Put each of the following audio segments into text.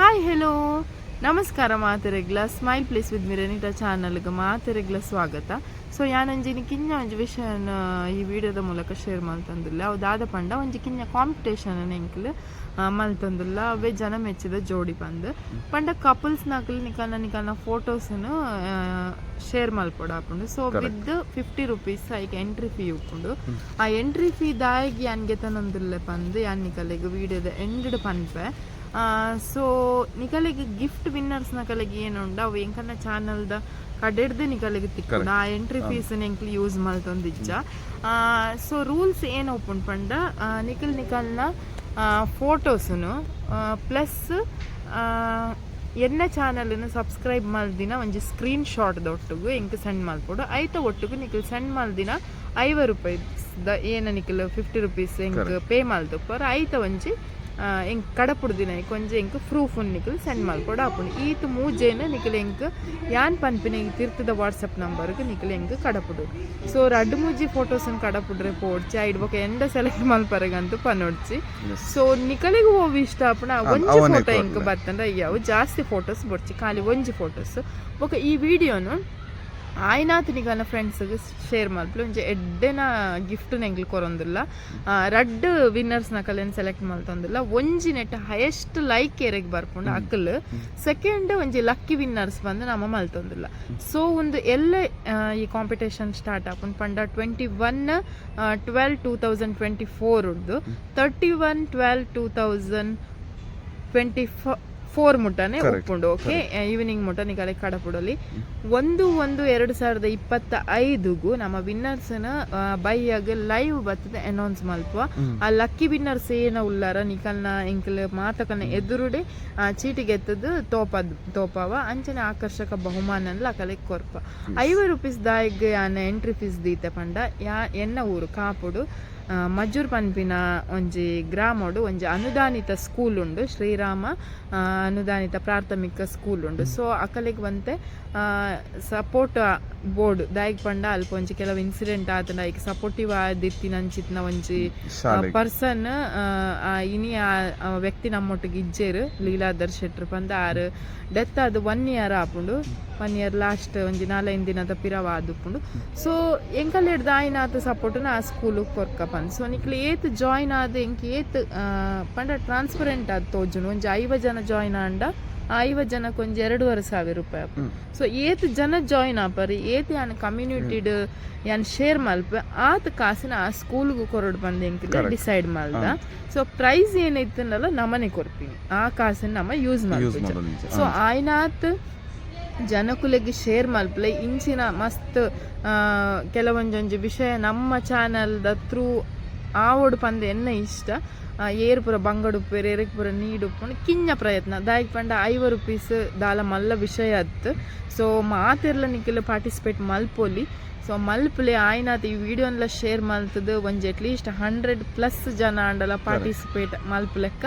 Hi hello ನಮಸ್ಕಾರ ಮಾತೆರೆಗ್ಲ smile place with ಮಿರನಿಟ ಚಾನಲ್ಗೆ ಮಾತೆರೆಗ್ಲ ಸ್ವಾಗತ. ಸೊ ಯಾನಂಜಿನಿ ಕಿಂಜ ಒಂಜಿ ವಿಷಯನ್ ಈ ವಿಡಿಯೋದ ಮೂಲಕ ಶೇರ್ ಮಲ್ತಂದಿಲ್ಲ ದಾದ ಪಂಡ ಒಂಜಿ ಕಿಂಜ ಕಾಂಪಿಟೇಷನ್ ಎಂಕ್ಲು ಮಲ್ತಂದಿಲ್ಲ. ಅವೇ ಜನ ಮೆಚ್ಚಿದ ಜೋಡಿ ಬಂದು ಪಂಡ ಕಪಲ್ಸ್ ನಕಲ್ ನಿಕಲ್ನ ನಿಕಲ್ನ ಫೋಟೋಸ್ನು ಶೇರ್ ಮಲ್ಪೊಡ ಹಾಕೊಂಡು ಸೊ ವಿತ್ ಫಿಫ್ಟಿ ರುಪೀಸ್ ಐಕ್ ಎಂಟ್ರಿ ಫೀ ಉಪ್ಪುಂಡು. ಆ ಎಂಟ್ರಿ ಫೀ ದಾಯಿಗೆ ಯಾನ್ಗೆ ತನೊಂದಿಲ್ಲ ಬಂದು ಯಾನ್ ನಿಕಲೆಗ್ ವಿಡಿಯೋದ ಎಂಡ್ ಪನ್ಪೆ ಸೊ ನಿಕಲೆಗ್ ಗಿಫ್ಟ್ ವಿನ್ನರ್ಸ್ ನಕಲೆಗ್ ಏನುಂಡ? ಅವು ಎಂಕನ್ನ ಚಾನಲ್ದ ಕಡೆಡ್ದು ನಿಕಲೆಗ್ ತಿಕ್ಕೊಂಡು ಆ ಎಂಟ್ರಿ ಫೀಸ್ ಎಂಕ್ಲು ಯೂಸ್ ಮಲ್ತೊಂದಿಜ್ಜ ಸೊ ರೂಲ್ಸ್ ಏನು ಓಪನ್ ಪಂಡ? ಆ, ನಿಕಲ್ ನಿಕಲ್ನ ಫೋಟೋಸ್ನು ಪ್ಲಸ್ ಎನ್ನ ಚಾನಲ್ನ ಸಬ್ಸ್ಕ್ರೈಬ್ ಮಲ್ದಿನ ಒಂಜಿ ಸ್ಕ್ರೀನ್ ಶಾಟ್ ಒಟ್ಟಿಗೂ ಎಂಕ್ ಸೆಂಡ್ ಮಲ್ಪೊಡು ಐತ ಒಟ್ಟಿಗೂ ನಿಕಲ್ ಸೆಂಡ್ ಮಲ್ದಿನ ಐವ ರೂಪಾಯಿ ದ ಏನ ನಿಕಲ್ ಫಿಫ್ಟಿ ರುಪೀಸ್ ಎಂಕ್ ಪೇ ಮಲ್ತುಪ್ಪರ್ ಐತ ಒಂಜಿ ಆ, ಎಂಕ್ ಕಡಪುಡು ದಿನ ಎಂಕ್ ಒಂಜಿ ಎಂಕ್ ಪ್ರೂಫ್ ಉನ್ ನಿಕಲ್ ಸೆಂಡ್ ಮಲ್ಪೊಡು ಆಪುಂಡು ಈತ್ ಮೂಜೆನ ನಿಕಲ್ ಎಂಕ್ ಯಾನ್ ಪನ್ಪಿನ ಈ ತಿರ್ತದ ವಾಟ್ಸಪ್ ನಂಬರ್ಗೆ ನಿಕಲ್ ಎಂಕ್ ಕಡಪುಡು. ಸೊ ರಡ್ಡು ಮೂಜಿ ಫೋಟೋಸನ್ ಕಡಪುಡ್ರೆ ಪೋಡ್ಚಿ ಐಡ್ ಬೊಕ ಎಂಡ ಸೆಲೆಕ್ಟ್ ಮಲ್ಪರೆಗಂತೂ ಪನ್ನೊಡ್ಚಿ ಸೊ ನಿಕಲಿಗೆ ಹೋಗಿ ಇಷ್ಟ ಆಪುನ ಒಂಜಿ ಫೋಟೋ ಎಂಕ್ ಬತ್ತಂದ್ರೆ ಅಯ್ಯವು ಜಾಸ್ತಿ ಫೋಟೋಸ್ ಬೊಡ್ಚಿ ಖಾಲಿ ಒಂಜಿ ಫೋಟೋಸ್. ಬೊಕ ಈ ವಿಡಿಯೋನು ಆಯ್ನಾತ್ ಫ್ರೆಂಡ್ಸ್ ಫ್ರೆಂಡ್ಸ್ಗೆ ಶೇರ್ ಮಲ್ಪಲು ಒಂಜಿ ಎಡ್ಡೆನ ಗಿಫ್ಟ್ ನೆಂಗ್ಲು ಕೊರೊಂದಿಲ್ಲ ರಡ್ ವಿನ್ನರ್ಸ್ ನಕಲೆನ್ ಸೆಲೆಕ್ಟ್ ಮಲ್ತೊಂದಿಲ್ಲ ಒಂಜಿ ನೆಟ್ ಹೈಯೆಸ್ಟ್ ಲೈಕ್ ಏರೆಗ್ ಬರ್ಪುಂಡು ಅಕ್ಕಲ್ ಸೆಕೆಂಡ್ ಒಂಜಿ ಲಕ್ಕಿ ವಿನ್ನರ್ಸ್ ಬಂದು ನಮ್ಮ ಮಲ್ತೊಂದುಲ್ಲ. ಸೊ ಒಂದು ಎಲ್ಲ ಈ ಕಾಂಪಿಟೇಷನ್ ಸ್ಟಾರ್ಟ್ ಆಪುಂಡು. ಪಂಡ twenty one twelve two thousand twenty four ಉಡ್ದು thirty one twelve two thousand twenty four ಮುಟ್ಟನೆ ಉಪ್ಪುಂಡು ಓಕೆ ಈವ್ನಿಂಗ್ ಮುಟ್ಟ ಕಲೆ ಕಡಪುಡಲಿ. ಒಂದು ಒಂದು ಎರಡು ಸಾವಿರದ ಇಪ್ಪತ್ತ ಐದುಗೂ ನಮ್ಮ ವಿನ್ನರ್ಸ್ನ ಬೈಯಾಗ ಲೈವ್ ಬರ್ತದೆ ಅನೌನ್ಸ್ ಮಲ್ಪುವ. ಆ ಲಕ್ಕಿ ವಿನ್ನರ್ಸ್ ಏನ ಉಲ್ಲಾರ ನಿಕಲ್ನ ಇಂಕಲ್ ಮಾತಕನ ಎದುರುಡೆ ಆ, ಚೀಟಿಗೆ ಎತ್ತದು ತೋಪದ್ ತೋಪವ ಅಂಚನೆ ಆಕರ್ಷಕ ಬಹುಮಾನ ಅಕಲೆ ಕೊರ್ಪ. ಐವ ರುಪೀಸ್ ದಾಯಿಗೆ ಆನ ಎಂಟ್ರಿ ಫೀಸ್ ದೀತೆ ಪಂಡ. ಯಾ ಎನ್ನ ಊರು? ಕಾಪುಡು. ಆ, ಮಜ್ಜೂರ್ ಪನ್ಪಿನ ಒಂಜಿ ಗ್ರಾಮಡು ಒಂಜಿ ಅನುದಾನಿತ ಸ್ಕೂಲ್ ಉಂಡು ಶ್ರೀರಾಮ ಅನುದಾನಿತ ಪ್ರಾಥಮಿಕ ಸ್ಕೂಲ್ ಉಂಡು ಸೊ ಅಕಲೆಗ್ ಬಂತೆ ಸಪೋರ್ಟ್ ಬೋರ್ಡ್ ದಾಯಿಗ್ ಪಂಡ ಅಲ್ಪ ಒಂಜಿ ಕೆಲವು ಇನ್ಸಿಡೆಂಟ್ ಆತನ ಈಗ ಸಪೋರ್ಟಿವ್ ಆದಿತ್ತಿನ ಅಂಚಿತ್ನ ಒಂಜಿ ಪರ್ಸನ್ ಇನಿ ಆ ವ್ಯಕ್ತಿ ನಮ್ಮೊಟ್ಟಿಗೆ ಇಜ್ಜೇರು ಲೀಲಾಧರ್ ಶೆಟ್ರ್ ಪಂದ ಆರು ಡೆತ್ ಅದು ಒನ್ ಇಯರ್ ಆಪುಂಡು. ಒನ್ ಇಯರ್ ಲಾಸ್ಟ್ ಒಂಜಿ ನಾಲ್ಕೈದು ದಿನದ ಪಿರವ ಆದುಪ್ಪುಂಡು ಸೊ ಎಂಕಲ್ ಹಿಡ್ದು ಆಯ್ನ ಸಪೋರ್ಟ್ ಸಪೋರ್ಟ್ನ ಆ ಸ್ಕೂಲ್ ಕೊರ್ಕ ಪಂದ್ ಸೊ ನಿಕ್ಲಿ ಏತ್ ಜಾಯ್ನ್ ಆದ ಎಂಕ್ ಏತ್ ಪಂಡ ಟ್ರಾನ್ಸ್ಪರೆಂಟ್ ಆದ್ ತೋಜುನು ಒಂಜಿ ಐವ ಜನ ಜಾಯ್ನ್ ಆಂಡ ಐವ ಜನಕ್ಕೆ ಒಂಜಿ ಎರಡೂವರೆ ಸಾವಿರ ರೂಪಾಯಿ ಆಪು. ಸೊ ಏತ್ ಜನ ಜಾಯ್ನ್ ಆಪರಿ ಏತ್ ಯಾನ್ ಕಮ್ಯುನಿಟಿಡ್ ಯಾನ್ ಶೇರ್ ಮಲ್ಪ ಆತ ಕಾಸಿನ ಆ ಸ್ಕೂಲ್ಗೂ ಕೊರಡು ಬಂದು ಎಂಕಿದ ಡಿಸೈಡ್ ಮಾಡ್ದ ಸೊ ಪ್ರೈಸ್ ಏನೈತನಲ್ಲ ನಮನೆ ಕೊಡ್ತೀನಿ. ಆ ಕಾಸನ್ನ ನಮ್ಮ ಯೂಸ್ ಮಾಡ್ತೀವಿ ಸೊ ಆಯ್ನಾತ್ ಜನಕುಲೆಗೆ ಶೇರ್ ಮಲ್ಪಲೆ ಇಂಚಿನ ಮಸ್ತ್ ಕೆಲವೊಂಜೊಂಜಿ ವಿಷಯ ನಮ್ಮ ಚಾನಲ್ದ ಥ್ರೂ ಆವಡು ಪಂದೆ ಎನ್ನ ಇಷ್ಟ. ಏರು ಪೂರ ಬಂಗಡು ಉಪ್ಪೇರು ಏರಿಗೆ ಪೂರ ನೀಡು ಉಪ್ಪುಂಡು ಕಿಂಜ ಪ್ರಯತ್ನ. ದಾಯಿಗೆ ಪಂಡ ಐವ ರುಪೀಸ್ ದಾಲ ಮಲ್ಲ ವಿಷಯ ಅತ್ತು ಸೊ ಮಾತೆರ್ಲ ನಿಖಿಲ್ ಪಾರ್ಟಿಸಿಪೇಟ್ ಮಲ್ಪೊಲಿ. ಸೊ ಮಲ್ಪಲೆ ಆಯ್ನಾತ್ ಈ ವಿಡಿಯೋನ್ಲ ಶೇರ್ ಮಲ್ತದು ಒಂಜಿ ಅಟ್ಲೀಸ್ಟ್ ಹಂಡ್ರೆಡ್ ಪ್ಲಸ್ ಜನ ಅಂಡಲ ಪಾರ್ಟಿಸಿಪೇಟ್ ಮಲ್ಪಲೆಕ್ಕ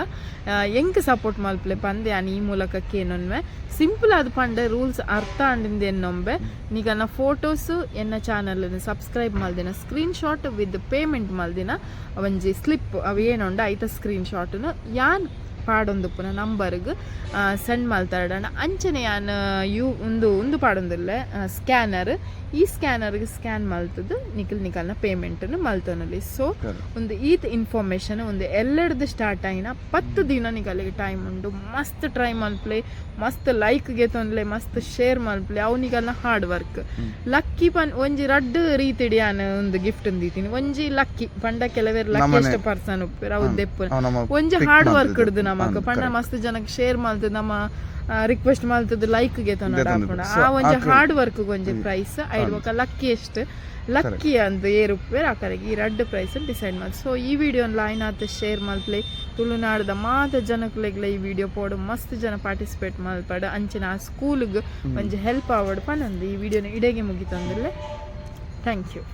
ಎಂಕ್ ಸಪೋರ್ಟ್ ಮಲ್ಪಲೆ ಪಂದೆ ಆನ್ ಈ ಮೂಲಕ ಕೇನೊನ್ವೆ ಸಿಂಪಲ್ ಆದ್ ಪಂಡೆ ರೂಲ್ಸ್ ಅರ್ಥ ಅಂಡಿಂದ ಎನ್ನೊಂಬೆ ನಿಗನ ಫೋಟೋಸ್ ಎನ್ನ ಚಾನಲ್ ಸಬ್ಸ್ಕ್ರೈಬ್ ಮಲ್ದಿನ ಸ್ಕ್ರೀನ್ ಶಾಟ್ ವಿತ್ ಪೇಮೆಂಟ್ ಮಲ್ದಿನ ಒಂಜಿ ಸ್ಲಿಪ್ ಅವು ಏನೊಂಡ ಐತ ಸ್ಕ್ರೀನ್ ಶಾಟ್ನು ಯಾನ್ ಪಾಡೊಂದುಪ್ಪುನ ನಂಬರ್ಗ್ ಸೆಂಡ್ ಮಲ್ತಾಡಣ ಅಂಚನೆ ಯಾನ್ ಯು ಒಂದು ಒಂದು ಪಾಡೊಂದಿಲ್ಲ ಸ್ಕ್ಯಾನರ್. ಈ ಸ್ಕ್ಯಾನರ್ಗೆ ಸ್ಕ್ಯಾನ್ ಮಲ್ತದು ನಿಖಲ್ ನಿಖಲ್ನ ಪೇಮೆಂಟನ್ನು ಮಲ್ತನಲ್ಲಿ ಸೊ ಒಂದು ಈತ್ ಇನ್ಫಾರ್ಮೇಷನ್ ಒಂದು ಎಲ್ಲರದ್ದು ಸ್ಟಾರ್ಟ್ ಆಯಿನ ಪತ್ತು ದಿನ ನಿಖಲಿಗೆ ಟೈಮ್ ಉಂಡು ಮಸ್ತ್ ಟ್ರೈ ಮಲ್ಪ್ಲೆ ಮಸ್ತ್ ಲೈಕ್ಗೆ ತೊಂದ್ಲೆ ಮಸ್ತ್ ಶೇರ್ ಮಲ್ಪ್ಲೆ ಅವನಿಗೆಲ್ಲ ಹಾರ್ಡ್ ವರ್ಕ್. ಲಕ್ಕಿ ಪನ್ ಒಂಜಿ ರಡ್ಡ್ ರೀತಿಡಿ ಆನ ಒಂದು ಗಿಫ್ಟ್ ಅಂದಿದ್ದೀನಿ ಒಂಜಿ ಲಕ್ಕಿ ಪಂಡ ಕೆಲವೇರ್ ಲಕ್ಕಿ ಎಷ್ಟು ಪರ್ಸನ್ ಉಪ್ಪಿರ ಅವು ದೆಪ್ಪು ಒಂಜಿ ಹಾರ್ಡ್ ವರ್ಕ್ ಹಿಡ್ದು ನಮಕ್ ಪಂಡ ಮಸ್ತ್ ಜನಕ್ಕೆ ಶೇರ್ ಮಲ್ತ್ ನಮ್ಮ ರಿಕ್ವೆಸ್ಟ್ ಮಲ್ತದ ಲೈಕ್ಗೆ ತನ ತೊಂದದ್ದು. ಆ ಒಂಜಿ ಹಾರ್ಡ್ ವರ್ಕ್ ಒಂಜಿ ಪ್ರೈಸ್ ಐಡ್ಬೊಕ ಲಕ್ಕಿ ಎಷ್ಟು? ಲಕ್ಕಿ ಅಂತ ಏರು ಉಪ್ಪೇರ್ ಆ ಕಡೆಗೆ ಈ ರಡ್ಡ್ ಪ್ರೈಸ್ ಡಿಸೈಡ್ ಮಾಡಿ. ಸೊ ಈ ವಿಡಿಯೋ ಲೈನ್ ಆತ ಶೇರ್ ಮಲ್ಪ್ಲೆ ತುಳುನಾಡದ ಮಾತ ಜನಕ್ಲೆಗ್ಲ ಈ ವಿಡಿಯೋ ಪೋಡು. ಮಸ್ತ್ ಜನ ಪಾರ್ಟಿಸಿಪೇಟ್ ಮಲ್ಪಡ ಅಂಚಿನ ಆ ಸ್ಕೂಲ್ಗೆ ಒಂಜಿ ಹೆಲ್ಪ್ ಆವಡ್ ಪನಂದು. ಈ ವಿಡಿಯೋನ ಇಡೆಗೆ ಮುಗಿತಂದಿಲ್ಲ ಥ್ಯಾಂಕ್ ಯು